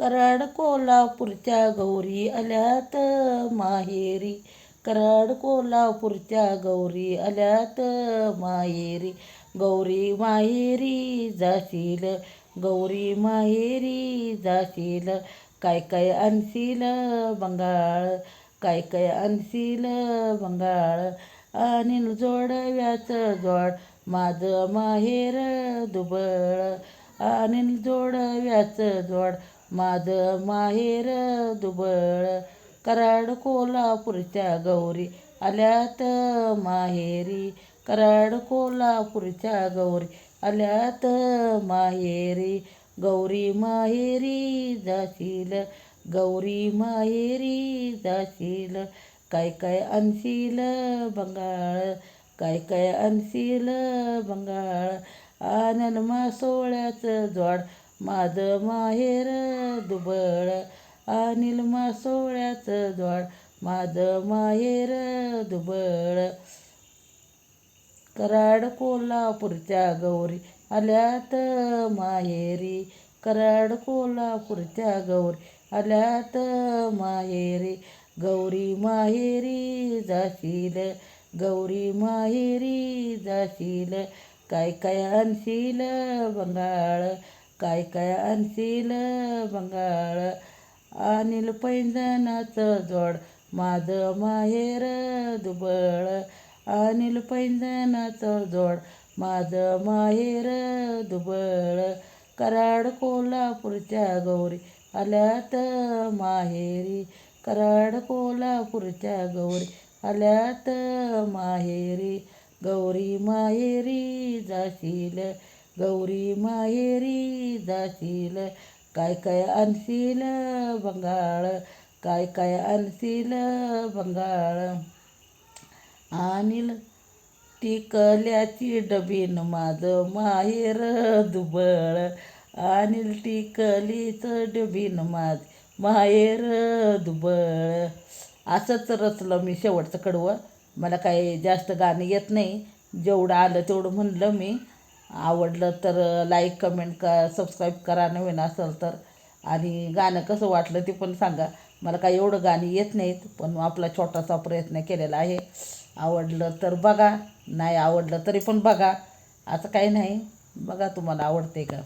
कराड कोल्हापूरच्या गौरी आल्यात माहेरी. कराड कोल्हापूरच्या गौरी आल्यात माहेरी. गौरी माहेरी जाशील गौरी माहेरी जाशील. काय काय आणशील बंगाळ काय काय आणशील बंगाळ. आणि जोडव्याचं जोड माझं माहेर दुबळ. आणि जोडव्याचं जोड माद माहेर दुबळ. कराड कोल्हापूरच्या गौरी आल्यात माहेरी. कराड कोल्हापूरच्या गौरी आल्यात माहेरी. गौरी माहेरी जाशील गौरी माहेरी जाशील. काय काय आणशील बंगाळ काय काय आणशील बंगाळ. आनल मासोळ्याचं जोड माझं माहेर दुबळ अनिल मासोळ्याचं जोड माझं माहेर दुबळ. कराड कोल्हापूरच्या गौरी आल्यात माहेरी. कराड कोल्हापूरच्या गौरी आल्यात माहेरी. गौरी माहेरी जाशील गौरी माहेरी जाशील. काय काय आणशील बंगाळ? काय काय आणशील बंगाळ? आणील पैंजणाचं जोड माझं माहेर दुबळ. आणील पैंजणाचं जोड माझं माहेर दुबळ. कराड कोल्हापूरच्या गौरी आल्यात माहेरी. कराड कोल्हापूरच्या गौरी आल्यात माहेरी. गौरी माहेरी जाशील गौरी माहेरी जाशील? काय काय आणशील बंगाळ? काय काय आणशील बंगाळ? अनिल टिकल्याची डबीन माझं माहेर दुबळ. अनिल टिकलीचं डबीन माझ माहेर दुबळ. असंच रचलं मी शेवटचं कडवं. मला काही जास्त गाणं येत नाही. जेवढं आलं तेवढं म्हणलं मी. आवडलं तर लाईक कमेंट का सबस्क्राईब करा नवीन असेल तर. आणि गाणं कसं वाटलं ते पण सांगा. मला काही एवढं गाणी येत नाहीत पण आपला छोटासा प्रयत्न केलेला आहे. आवडलं तर बघा नाही आवडलं तरी पण बघा. असं काही नाही. बघा तुम्हाला आवडते का?